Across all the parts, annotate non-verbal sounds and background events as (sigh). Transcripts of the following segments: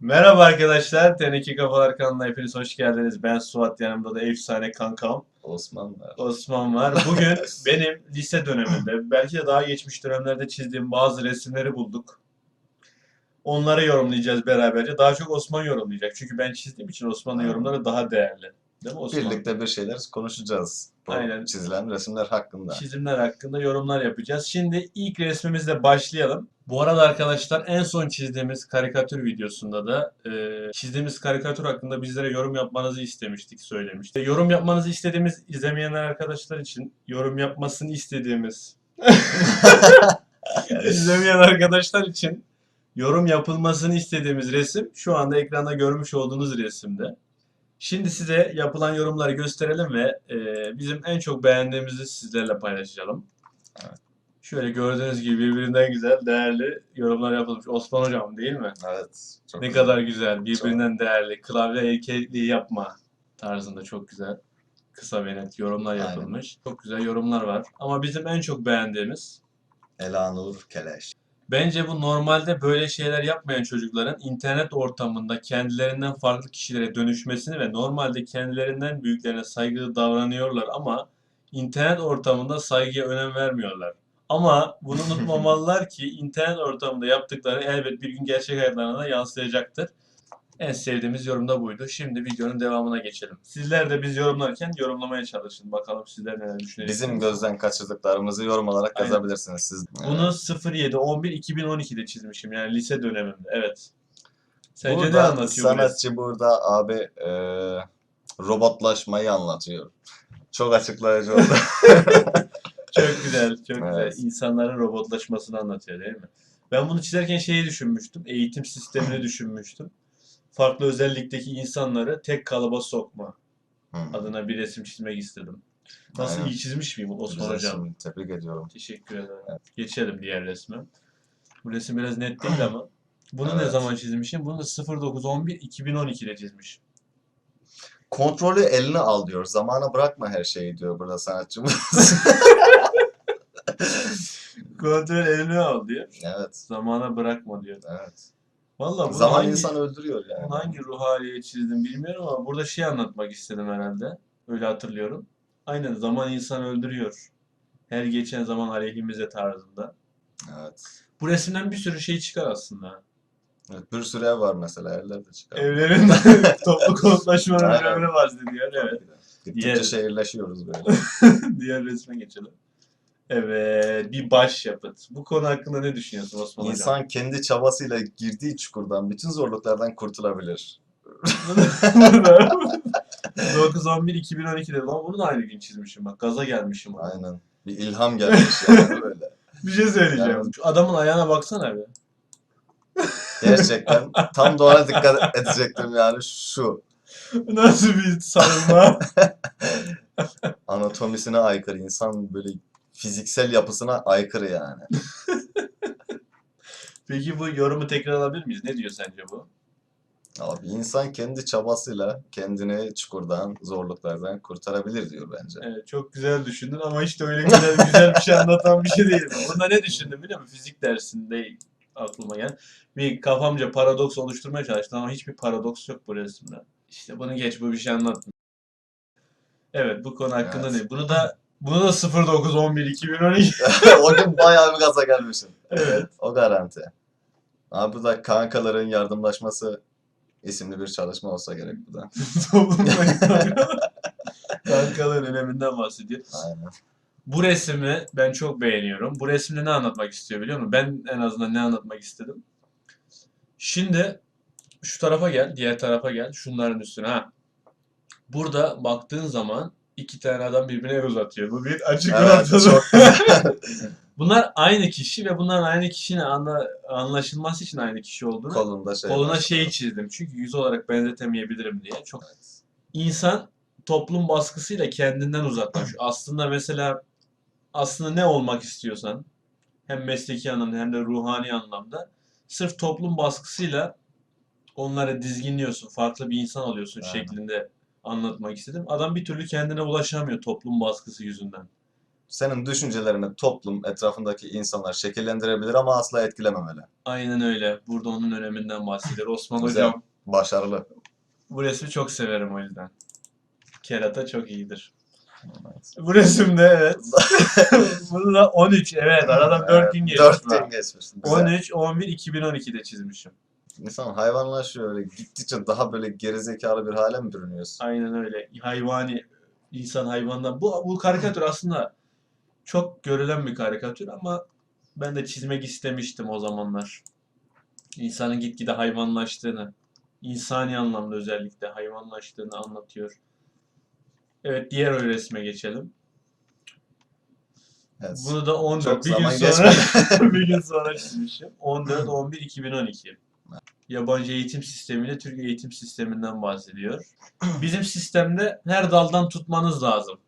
Merhaba arkadaşlar. Teneke Kafalar kanalına hepiniz hoş geldiniz. Ben Suat, yanımda da efsane kankam Osman var. Osman var. Bugün (laughs) benim lise döneminde, belki de daha geçmiş dönemlerde çizdiğim bazı resimleri bulduk. Onları yorumlayacağız beraberce. Daha çok Osman yorumlayacak. Çünkü ben çizdiğim için Osman'ın yorumları daha değerli. Değil mi Osman? Birlikte bir şeyler konuşacağız. Aynen. çizilen resimler hakkında. çizimler hakkında yorumlar yapacağız. Şimdi ilk resmimizle başlayalım. Bu arada arkadaşlar en son çizdiğimiz karikatür videosunda da e, çizdiğimiz karikatür hakkında bizlere yorum yapmanızı istemiştik, söylemiştik. Yorum yapmanızı istediğimiz izlemeyenler arkadaşlar için yorum yapmasını istediğimiz (laughs) izlemeyen arkadaşlar için yorum yapılmasını istediğimiz resim şu anda ekranda görmüş olduğunuz resimde. Şimdi size yapılan yorumları gösterelim ve e, bizim en çok beğendiğimizi sizlerle paylaşalım. Evet. Şöyle gördüğünüz gibi birbirinden güzel, değerli yorumlar yapılmış. Osman Hocam değil mi? Evet. Çok ne güzel. kadar güzel, birbirinden değerli. Klavye heykelliği yapma tarzında çok güzel. Kısa ve net yorumlar Aynen. yapılmış. Çok güzel yorumlar var. Ama bizim en çok beğendiğimiz Elanur Keleş. Bence bu normalde böyle şeyler yapmayan çocukların internet ortamında kendilerinden farklı kişilere dönüşmesini ve normalde kendilerinden büyüklerine saygılı davranıyorlar ama internet ortamında saygıya önem vermiyorlar. Ama bunu (laughs) unutmamalılar ki internet ortamında yaptıkları elbet bir gün gerçek hayatlarına da yansıyacaktır. En sevdiğimiz yorum da buydu. Şimdi videonun devamına geçelim. Sizler de biz yorumlarken yorumlamaya çalışın. Bakalım sizler neler düşünüyorsunuz. Bizim gözden kaçırdıklarımızı yorum olarak Aynen. yazabilirsiniz siz. Bunu 07 11 2012'de çizmişim yani lise dönemimde. Evet. Sence ne burada anlatıyor bu resim? sanatçı burada abi e, robotlaşmayı anlatıyor. Çok açıklayıcı oldu. (laughs) Çok güzel, çok güzel. Evet. İnsanların robotlaşmasını anlatıyor değil mi? Ben bunu çizerken şeyi düşünmüştüm. Eğitim sistemini (laughs) düşünmüştüm. Farklı özellikteki insanları tek kalıba sokma Hmm. adına bir resim çizmek istedim. Nasıl Aynen. iyi çizmiş miyim Osman Güzel Hocam? şimdi, Tebrik ediyorum. Teşekkür ederim. Geçelim diğer resme. Bu resim biraz net değil ama. (clears throat) Bunu ne Evet. zaman çizmişim? Bunu da 0911 2012'de çizmişim. Kontrolü eline al diyor. Zamana bırakma her şeyi diyor burada sanatçımız. (laughs) Kontrol eline al diyor. evet. Zamana bırakma diyor. Evet. Vallahi bunu Zaman hangi, insan öldürüyor yani. hangi ruh haliyle çizdim bilmiyorum ama burada şey anlatmak istedim herhalde. Öyle hatırlıyorum. Aynen zaman insan öldürüyor. Her geçen zaman aleyhimize tarzında. Evet. Bu resimden bir sürü şey çıkar aslında. Evet, bir sürü ev var mesela evler de çıkar. Evlerin (laughs) toplu konutlaşmanın Aynen. önemli bahsediyor. Evet. Gittikçe Diğer- şehirleşiyoruz böyle. (laughs) Diğer resme geçelim. Evet, bir başyapıt. Bu konu hakkında ne düşünüyorsun Osman Hocam? İnsan kendi çabasıyla girdiği çukurdan, bütün zorluklardan kurtulabilir. 9-11-2012'de lan bunu da aynı gün çizmişim bak gaza gelmişim. ona. Aynen. Bir ilham gelmiş yani böyle. (laughs) Bir şey söyleyeceğim. Yani- Şu adamın ayağına baksana be. Gerçekten tam da ona dikkat edecektim yani şu. Nasıl bir sarılma? (laughs) Anatomisine aykırı, insan böyle fiziksel yapısına aykırı yani. (laughs) Peki bu yorumu tekrar alabilir miyiz? Ne diyor sence bu? Abi insan kendi çabasıyla kendini çukurdan, zorluklardan kurtarabilir diyor bence. Evet, çok güzel düşündün ama işte öyle güzel güzel bir şey anlatan bir şey değil. Bunda ne düşündüm biliyor musun? Fizik dersinde aklıma gel. Bir kafamca paradoks oluşturmaya çalıştım ama hiçbir paradoks yok bu resimde. İşte bunu geç bu bir şey anlatmıyor. Evet bu konu hakkında Evet. ne? Bunu da bunu da 09 11 2012. o gün bayağı bir gaza gelmişim. evet. O garanti. Abi bu da kankaların yardımlaşması isimli bir çalışma olsa gerek bu da. (laughs) (laughs) Kankaların öneminden bahsediyor. Aynen. Bu resmi ben çok beğeniyorum. Bu resimde ne anlatmak istiyor biliyor musun? Ben en azından ne anlatmak istedim. Şimdi şu tarafa gel, diğer tarafa gel. Şunların üstüne ha. Burada baktığın zaman iki tane adam birbirine el uzatıyor. Bu bir açık Evet, çok (laughs) Bunlar aynı kişi ve bunların aynı kişinin anla, anlaşılması için aynı kişi olduğunu kolunda şey koluna şeyi çizdim. Çünkü yüz olarak benzetemeyebilirim diye. Çok insan toplum baskısıyla kendinden uzaklaşıyor. (clears throat) Aslında mesela aslında ne olmak istiyorsan hem mesleki anlamda hem de ruhani anlamda sırf toplum baskısıyla onları dizginliyorsun. Farklı bir insan oluyorsun Aynen. şeklinde anlatmak istedim. Adam bir türlü kendine ulaşamıyor toplum baskısı yüzünden. senin düşüncelerini toplum, etrafındaki insanlar şekillendirebilir ama asla etkilememeli. Aynen öyle. Burada onun öneminden bahsediyor. Osman Güzel. Hocam Başarılı. bu resmi çok severim o yüzden. Kerata çok iyidir. Bu resimde evet. (laughs) Bunu da 13 evet aradan 4 gün geçmiş. 4 var. gün geçmiş. Güzel. 13 11 2012'de çizmişim. İnsan hayvanlaşıyor öyle. Gittikçe daha böyle gerizekalı bir hale mi bürünüyorsun? Aynen öyle. Hayvani insan hayvandan. Bu bu karikatür aslında çok görülen bir karikatür ama ben de çizmek istemiştim o zamanlar. İnsanın gitgide hayvanlaştığını, insani anlamda özellikle hayvanlaştığını anlatıyor. Evet, diğer o resme geçelim. Evet. Bunu da 14 Çok bir gün sonra (laughs) bir gün sonra çizmişim. 14 11 2012. Yabancı eğitim sistemiyle Türk eğitim sisteminden bahsediyor. Bizim sistemde her daldan tutmanız lazım.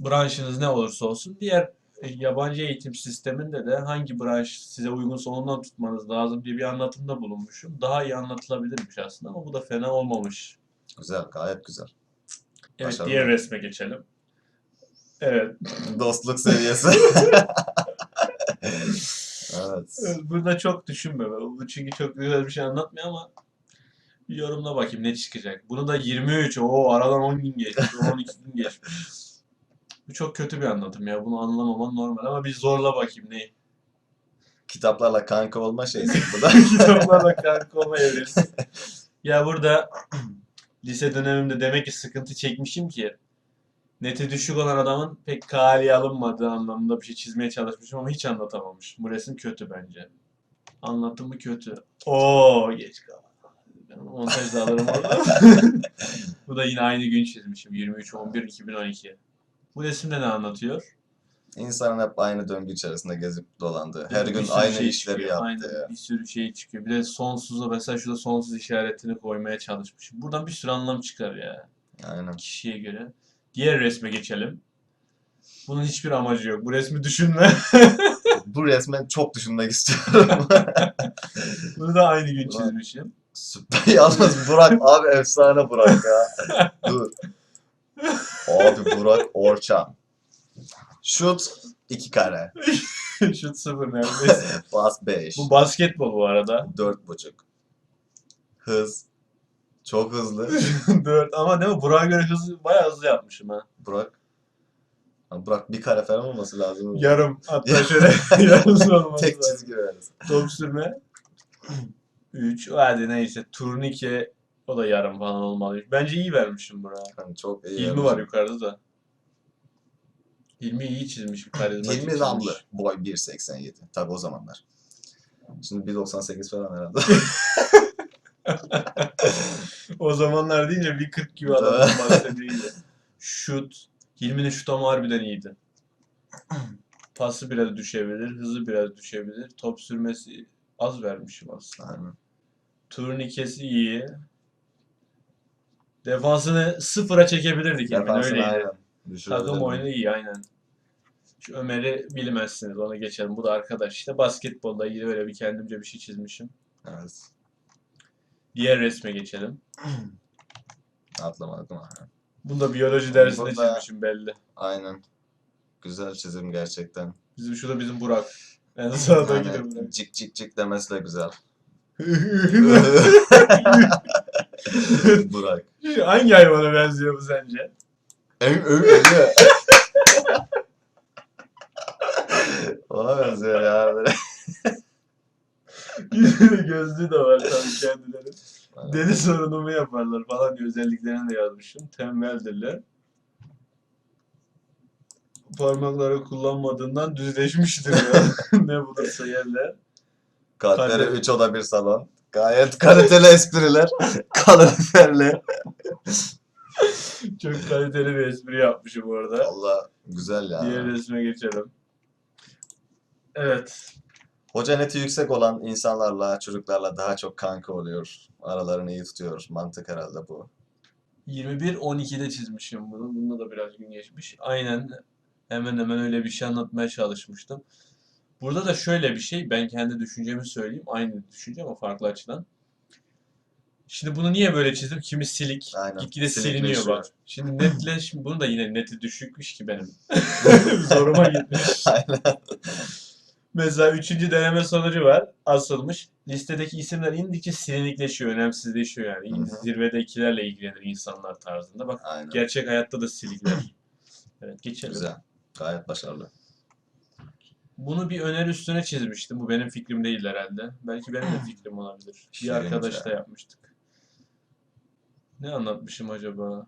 Branşınız ne olursa olsun. Diğer e, yabancı eğitim sisteminde de hangi branş size uygunsa ondan tutmanız lazım diye bir anlatımda bulunmuşum. Daha iyi anlatılabilirmiş aslında ama bu da fena olmamış. Güzel, gayet güzel. Evet, Başarılı. diğer resme geçelim. Evet. (laughs) Dostluk seviyesi. (laughs) evet. Burada çok düşünme. Bu çünkü çok güzel bir şey anlatmıyor ama bir yorumla bakayım ne çıkacak. Bunu da 23. O aradan 10 gün geçmiş. 12 gün geçmiş. Bu çok kötü bir anlatım ya. Bunu anlamaman normal ama bir zorla bakayım ne? Kitaplarla kanka olma şeysi bu da. (laughs) Kitaplarla kanka olma evresi. Ya burada (clears throat) lise dönemimde demek ki sıkıntı çekmişim ki neti düşük olan adamın pek kale alınmadığı anlamında bir şey çizmeye çalışmışım ama hiç anlatamamışım. Bu resim kötü bence. Anlatımı kötü. Oo geç kaldı. Ben onu montajda alırım orada. (laughs) Bu da yine aynı gün çizmişim. 23-11-2012. Bu resimde ne anlatıyor? İnsanın hep aynı döngü içerisinde gezip dolandığı, her gün aynı şey işleri çıkıyor. yaptığı. Aynen, bir sürü şey çıkıyor. Bir de sonsuza mesela şurada sonsuz işaretini koymaya çalışmışım. Buradan bir sürü anlam çıkar ya Aynen. kişiye göre. Diğer resme geçelim. Bunun hiçbir amacı yok. Bu resmi düşünme. (laughs) Bu resmen çok düşünmek istiyorum. (laughs) Bunu da aynı gün Ulan. çizmişim. Süper. (laughs) Yalnız Burak abi efsane Burak ya. Dur. Abi Burak Orçan. Şut 2 kare. Şut sıfır neredeyse. Pas 5. Bu basketbol bu arada. 4.5. Hız. Çok hızlı. (laughs) 4 ama değil mi? Burak'a göre hızlı, bayağı hızlı yapmışım ha. Burak. Ha, Burak bir kare falan olması lazım. Yarım. (laughs) Hatta şöyle (laughs) yarım olması Tek lazım. çizgi veririz. Top sürme. 3. Hadi neyse. Turnike o da yarım falan olmalı. Bence iyi vermişim Burak'a. Hani çok iyi. Hilmi var yukarıda da. Hilmi iyi çizmiş. Karizmatik Hilmi. Namlı. Boy 1.87. Tabi o zamanlar. Şimdi 1.98 falan herhalde. O zamanlar deyince bir 40 gibi adamdan bahsediyor. Şut. Hilmi'nin şut ama harbiden iyiydi. Pası biraz düşebilir. Hızı biraz düşebilir. Top sürmesi az vermişim aslında. Aynen. Turnikesi iyi. Defansını sıfıra çekebilirdik Hilmi'nin Defansını öyleydi. aynen. Takım oyunu iyi aynen. Şu Ömer'i bilmezsiniz ona geçelim. Bu da arkadaş işte basketbolla ilgili öyle bir kendimce bir şey çizmişim. Evet. Diğer resme geçelim. (clears throat) Atlamadık ama. Bunda biyoloji dersinde Burada- çizmişim belli. Aynen. Güzel çizim gerçekten. Bizim şurada bizim Burak. En sağda Aynen. gidiyor Burak. Cik cik cik demesi de güzel. (laughs) Burak. Hangi hayvana benziyor bu sence? Öv öv öv. Ona benziyor ya böyle. (laughs) Gözlüğü de var tabii kendileri. Deli sorunumu yaparlar falan diye özelliklerini de yazmışım. Tembeldirler. Parmakları kullanmadığından düzleşmiştir ya. (laughs) ne bulursa yerler. Kalpleri Kalpleri- 3 oda bir salon. Gayet kaliteli espriler. (laughs) Kaloriferli. Çok kaliteli bir espri yapmışım orada. Allah güzel ya. Diğer resme geçelim. Evet. Hoca neti yüksek olan insanlarla, çocuklarla daha çok kanka oluyor. Aralarını iyi tutuyor. Mantık herhalde bu. 21-12'de çizmişim bunu. Bunda da biraz gün geçmiş. Aynen hemen hemen öyle bir şey anlatmaya çalışmıştım. Burada da şöyle bir şey. Ben kendi düşüncemi söyleyeyim. Aynı düşünce ama farklı açıdan. Şimdi bunu niye böyle çizdim? Kimi silik, Aynen, gitgide siliniyor bak. Şimdi netle, şimdi bunu da yine neti düşükmüş ki benim. (laughs) Zoruma gitmiş. Aynen. Mesela üçüncü deneme sonucu var. Asılmış. Listedeki isimler indikçe silinikleşiyor, önemsizleşiyor yani. Hı hı. Zirvedekilerle ilgilenir insanlar tarzında. Bak Aynen. gerçek hayatta da silikler. (laughs) Evet geçelim. Güzel. Gayet başarılı. Bunu bir öneri üstüne çizmiştim. Bu benim fikrim değil herhalde. Belki benim de fikrim olabilir. Bir Şirince. arkadaşla yapmıştık. Ne anlatmışım acaba?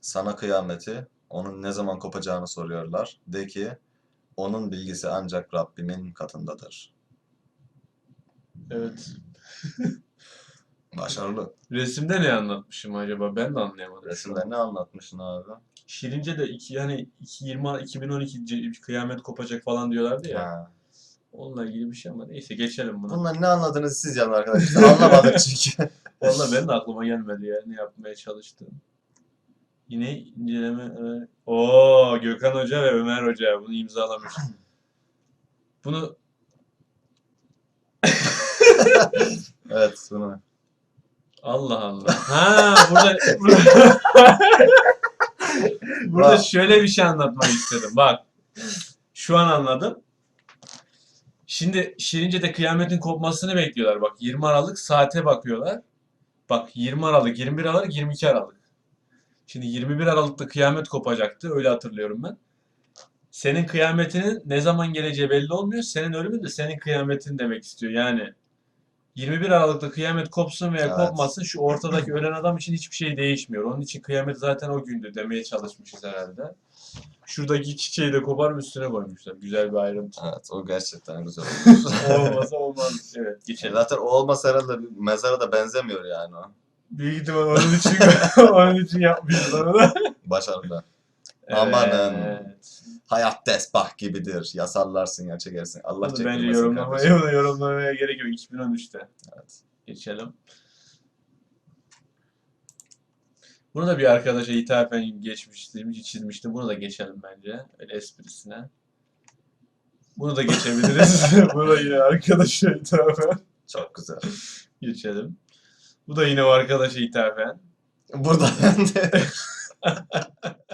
Sana kıyameti, onun ne zaman kopacağını soruyorlar. De ki, onun bilgisi ancak Rabbimin katındadır. Evet. Başarılı. Resimde ne anlatmışım acaba? Ben de anlayamadım. Resimde ne anlatmışsın abi? Şirince de iki, yani 20, 2012 ce- kıyamet kopacak falan diyorlardı ya. Ha. Onunla ilgili bir şey ama neyse geçelim bunu. Bundan ne anladınız siz yazın arkadaşlar. Anlamadık çünkü. (laughs) Vallahi benim de aklıma gelmedi ya ne yapmaya çalıştım. Yine inceleme... Oo Gökhan Hoca ve Ömer Hoca bunu imzalamış. Bunu (laughs) Evet, bunu. Allah Allah. Ha burada burada, (laughs) burada Bak. şöyle bir şey anlatmak istedim. Bak. Şu an anladım. Şimdi Şirince'de kıyametin kopmasını bekliyorlar. Bak 20 Aralık saate bakıyorlar. Bak 20 Aralık, 21 Aralık, 22 Aralık. Şimdi 21 Aralık'ta kıyamet kopacaktı. Öyle hatırlıyorum ben. Senin kıyametinin ne zaman geleceği belli olmuyor. Senin ölümün de senin kıyametin demek istiyor. Yani 21 Aralık'ta kıyamet kopsun veya Evet. kopmasın şu ortadaki ölen adam için hiçbir şey değişmiyor. Onun için kıyamet zaten o gündü demeye çalışmışız herhalde. Şuradaki çiçeği de koparıp üstüne koymuşlar. Güzel bir ayrıntı. Evet, o gerçekten güzel olmuş. (laughs) Olmasa olmaz. Evet geçelim. Zaten o olmasa herhalde mezara da benzemiyor yani o. Büyük ihtimal onun için (laughs) onun için yapmışız onu. Başarılı. Amanın. Evet. Hayat desbah gibidir. Ya sallarsın ya çekersin. Allah Bunu bence çektirmesin yorumlamaya, kardeşim. yorumlamaya gerek yok. 2013'te. Evet. Geçelim. Bunu da bir arkadaşa hitaben geçmiştim, çizmiştim. Bunu da geçelim bence. Öyle esprisine. Bunu da geçebiliriz. (laughs) Bunu da yine arkadaşa hitaben Çok güzel. geçelim. Bu da yine o arkadaşa hitaben. Burada ben de (laughs)